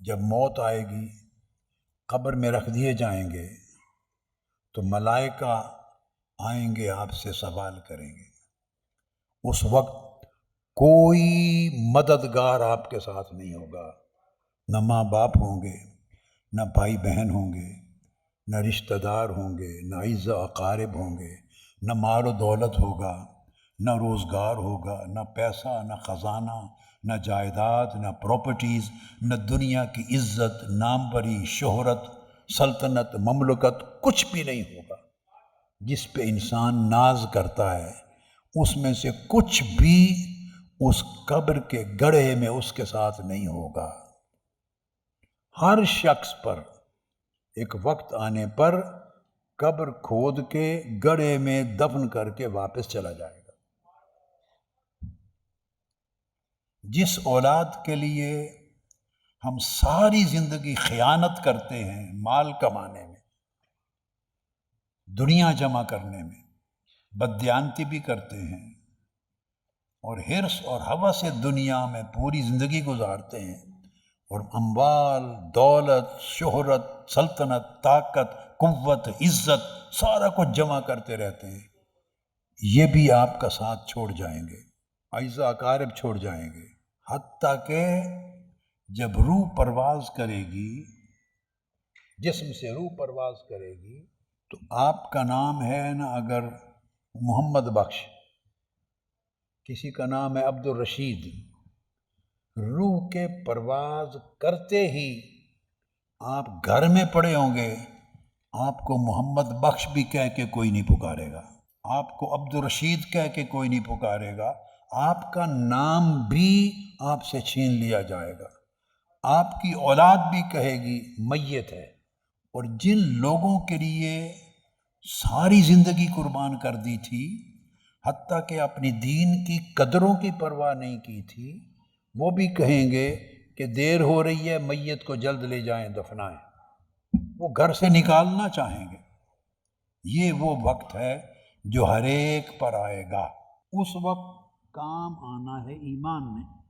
جب موت آئے گی، قبر میں رکھ دیے جائیں گے، تو ملائکہ آئیں گے آپ سے سوال کریں گے۔ اس وقت کوئی مددگار آپ کے ساتھ نہیں ہوگا۔ نہ ماں باپ ہوں گے، نہ بھائی بہن ہوں گے، نہ رشتہ دار ہوں گے، نہ عز اقارب ہوں گے، نہ مال و دولت ہوگا، نہ روزگار ہوگا، نہ پیسہ، نہ خزانہ نہ جائیداد، نہ پراپرٹیز نہ دنیا کی عزت نامبری شہرت، سلطنت، مملکت کچھ بھی نہیں ہوگا۔ جس پہ انسان ناز کرتا ہے، اس میں سے کچھ بھی اس قبر کے گڑھے میں اس کے ساتھ نہیں ہوگا۔ ہر شخص پر ایک وقت آنے پر قبر کھود کے گڑھے میں دفن کر کے واپس چلا جائے گا جس اولاد کے لیے ہم ساری زندگی خیانت کرتے ہیں مال کمانے میں، دنیا جمع کرنے میں، بدیانتی بھی کرتے ہیں اور ہرس اور ہوا سے دنیا میں پوری زندگی گزارتے ہیں اور اموال، دولت، شہرت، سلطنت، طاقت، قوت، عزت سارا کچھ جمع کرتے رہتے ہیں۔ یہ بھی آپ کا ساتھ چھوڑ جائیں گے عائزہ اقارب چھوڑ جائیں گے۔ حتیٰ کہ جب روح پرواز کرے گی، جسم سے روح پرواز کرے گی، تو آپ کا نام ہے نا اگر محمد بخش، کسی کا نام ہے عبد الرشید روح کے پرواز کرتے ہی آپ گھر میں پڑے ہوں گے، آپ کو محمد بخش بھی کہہ کے کوئی نہیں پکارے گا، آپ کو عبد الرشید کہہ کے کوئی نہیں پکارے گا۔ آپ کا نام بھی آپ سے چھین لیا جائے گا۔ آپ کی اولاد بھی کہے گی، میت ہے اور جن لوگوں کے لیے ساری زندگی قربان کر دی تھی، حتیٰ کہ اپنی دین کی قدروں کی پرواہ نہیں کی تھی، وہ بھی کہیں گے کہ دیر ہو رہی ہے، میت کو جلد لے جائیں، دفنائیں۔ وہ گھر سے نکالنا چاہیں گے۔ یہ وہ وقت ہے جو ہر ایک پر آئے گا۔ اس وقت کام آنا ہے ایمان میں۔